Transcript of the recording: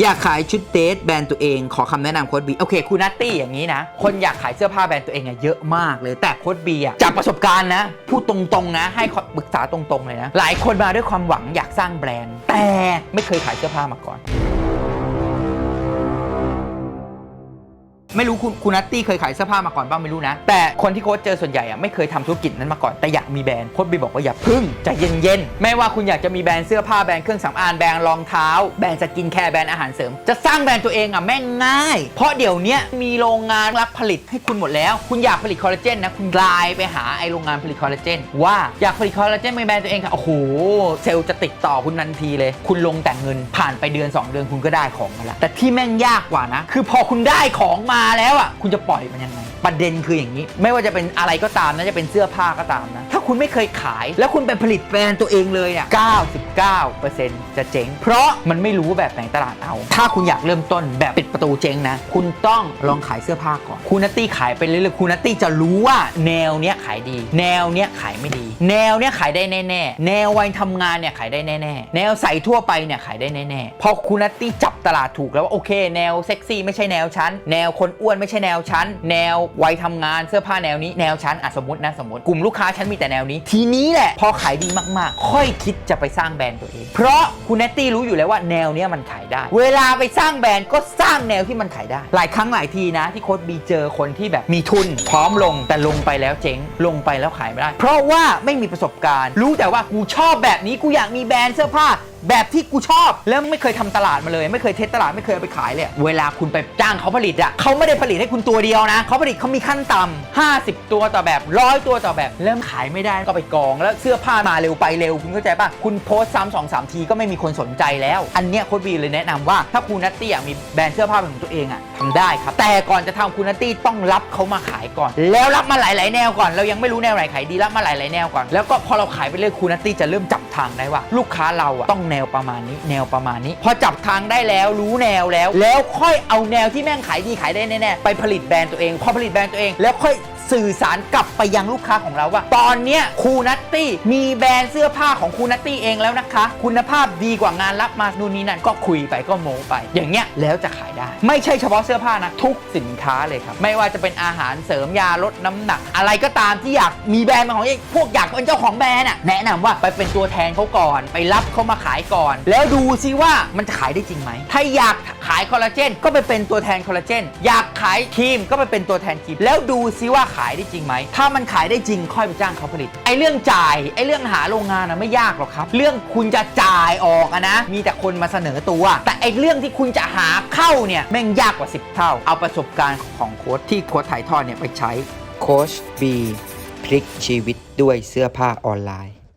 อยากขายชุดเดทแบรนด์ตัวเองขอคำแนะนำโค้ดบีโอเคคุณนัตตี้อย่างนี้นะ คนอยากขายเสื้อผ้าแบรนด์ตัวเองอะเยอะมากเลย แต่โค้ดบีอะจากประสบการณ์นะ พูดตรงๆนะ ให้ปรึกษาตรงๆเลยนะ หลายคนมาด้วยความหวังอยากสร้างแบรนด์ แต่ไม่เคยขายเสื้อผ้ามาก่อน ไม่รู้คุณคุณนัตตี้เคยขายเสื้อผ้ามาก่อนบ้างไม่รู้นะ แต่คนที่โค้ชเจอส่วนใหญ่อะไม่เคยทำธุรกิจนั้นมาก่อนแต่อยากมีแบรนด์โค้ชบีบอกว่าอย่าพึ่งใจเย็นๆไม่ว่าคุณอยากจะมีแบรนด์เสื้อผ้าแบรนด์เครื่องสำอางแบรนด์รองเท้า แบรนด์สกินแคร์แบรนด์อาหารเสริม จะสร้างแบรนด์ตัวเองอะแม่งง่าย เพราะเดี๋ยวเนี้ยมีโรงงานรับผลิตให้คุณหมดแล้ว คุณอยากผลิตคอลลาเจนนะคุณไลน์ไปหาไอโรงงานผลิตคอลลาเจนว่าอยากผลิตคอลลาเจนเป็นแบรนด์ตัวเองค่ะโอ้โหเซลล์จะติดต่อคุณทันทีเลย คุณลงแต่เงินผ่านไปเดือน 2 เดือนคุณก็ได้ของมาแล้วแต่ที่แม่งยากกว่านะ คือพอคุณได้ของมาาแล้วอะคุณจะปล่อยมันยังไงประเด็นคืออย่างนี้ ไม่ว่าจะเป็นอะไรก็ตามนะจะเป็นเสื้อผ้าก็ตามนะ คุณไม่เคยขาย แล้วคุณไปผลิตแบรนด์ตัวเองเลยอะ99%จะเจ๊ง เพราะมันไม่รู้แบบไหนตลาดเอา ถ้าคุณอยากเริ่มต้นแบบปิดประตูเจ๊งนะ คุณต้องลองขายเสื้อผ้าก่อน คุณนัตตี้ขายไปเรื่อยๆ คุณนัตตี้จะรู้ว่าแนวเนี้ยขายดี แนวเนี้ยขายไม่ดี แนวเนี้ยขายได้แน่ ๆ แนววัยทำงานเนี่ยขายได้แน่ๆ แนวใส่ทั่วไปเนี่ยขายได้แน่ๆ พอคุณนัตตี้จับตลาดถูกแล้วว่าโอเค แนวเซ็กซี่ไม่ใช่แนวชั้น แนวคนอ้วนไม่ใช่แนวชั้น แนววัยทำงานเสื้อผ้าแนวนี้แนวชั้นอะสมมตินะสมมติกลุ่มลูกค้าฉันมีแต่แนวนี้ ทีนี้แหละพอขายดีมากๆ ค่อยคิดจะไปสร้างแบรนด์ตัวเอง เพราะคุณเนตตี้รู้อยู่แล้วว่าแนวเนี้ยมันขายได้ เวลาไปสร้างแบรนด์ก็สร้างแนวที่มันขายได้ หลายครั้งหลายทีนะ ที่โค้ดบีเจอคนที่แบบมีทุน พร้อมลงแต่ลงไปแล้วเจ๊งลงไปแล้วขายไม่ได้ เพราะว่าไม่มีประสบการณ์ รู้แต่ว่ากูชอบแบบนี้กูอยากมีแบรนด์เสื้อผ้า แบบที่กูชอบ แล้วไม่เคยทำตลาดมาเลย ไม่เคยเทสตลาดไม่เคยเอาไปขายเลยเวลาคุณไปจ้างเขาผลิตอะเขาไม่ได้ผลิตให้คุณตัวเดียวนะเขาผลิตเขามีขั้นต่ำ50 ตัวต่อแบบร้อยตัวต่อแบบ เริ่มขายไม่ได้ก็ไปกองแล้วเสื้อผ้ามาเร็วไปเร็ว คุณเข้าใจป่ะคุณโพสซ้ำสองสามทีก็ไม่มีคนสนใจแล้ว อันเนี้ยโค้ดบีเลยแนะนำว่าถ้าคุณนัตตี้อยากมีแบรนด์เสื้อผ้าเป็นของตัวเองอะทำได้ครับ แต่ก่อนจะทำคุณนัตตี้ต้องรับเขามาขายก่อน แล้วรับมาหลาย ๆ แนวก่อน เรายังไม่รู้แนวไหนขายดีรับมาหลาย ๆ แนวก่อนแล้วก็พอเราขายไปเรื่อยคุณนัตตี้จะเริ่มจับทางได้ว่า ลูกค้าเราอะต้องแนวประมาณนี้ แนวประมาณนี้ พอจับทางได้แล้วรู้แนวแล้ว แล้วค่อยเอาแนวที่แม่งขายดีขายได้แน่ๆไปผลิตแบรนด์ตัวเอง พอผลิตแบรนด์ตัวเองแล้วค่อย สื่อสารกลับไปยังลูกค้าของเราว่า ตอนเนี้ยคูนัตตี้มีแบรนด์เสื้อผ้าของคูนัตตี้เองแล้วนะคะ คุณภาพดีกว่างานรับมานู่นนี่นั่นก็คุยไปก็โมไป อย่างเงี้ยแล้วจะขายได้ ไม่ใช่เฉพาะเสื้อผ้านะทุกสินค้าเลยครับ ไม่ว่าจะเป็นอาหารเสริมยาลดน้ำหนัก อะไรก็ตามที่อยากมีแบรนด์เป็นของเองพวกอยากเป็นเจ้าของแบรนด์อะแนะนำว่าไปเป็นตัวแทนเขาก่อน ไปรับเขามาขายก่อน แล้วดูซิว่ามันจะขายได้จริงไหมถ้าอยากขายคอลลาเจนก็ไปเป็นตัวแทนคอลลาเจนอยากขายครีมก็ไปเป็นตัวแทนครีมแล้วดูซิว่าขายได้จริงไหม ถ้ามันขายได้จริงค่อยไปจ้างเขาผลิต ไอ้เรื่องจ่ายไอ้เรื่องหาโรงงานนะไม่ยากหรอกครับ เรื่องคุณจะจ่ายออกอะนะ มีแต่คนมาเสนอตัว แต่ไอ้เรื่องที่คุณจะหาเข้าเนี่ยแม่งยากกว่า 10 เท่า เอาประสบการณ์ของโค้ชที่โค้ชถ่ายทอดเนี่ยไปใช้โค้ชบีพลิกชีวิตด้วยเสื้อผ้าออนไลน์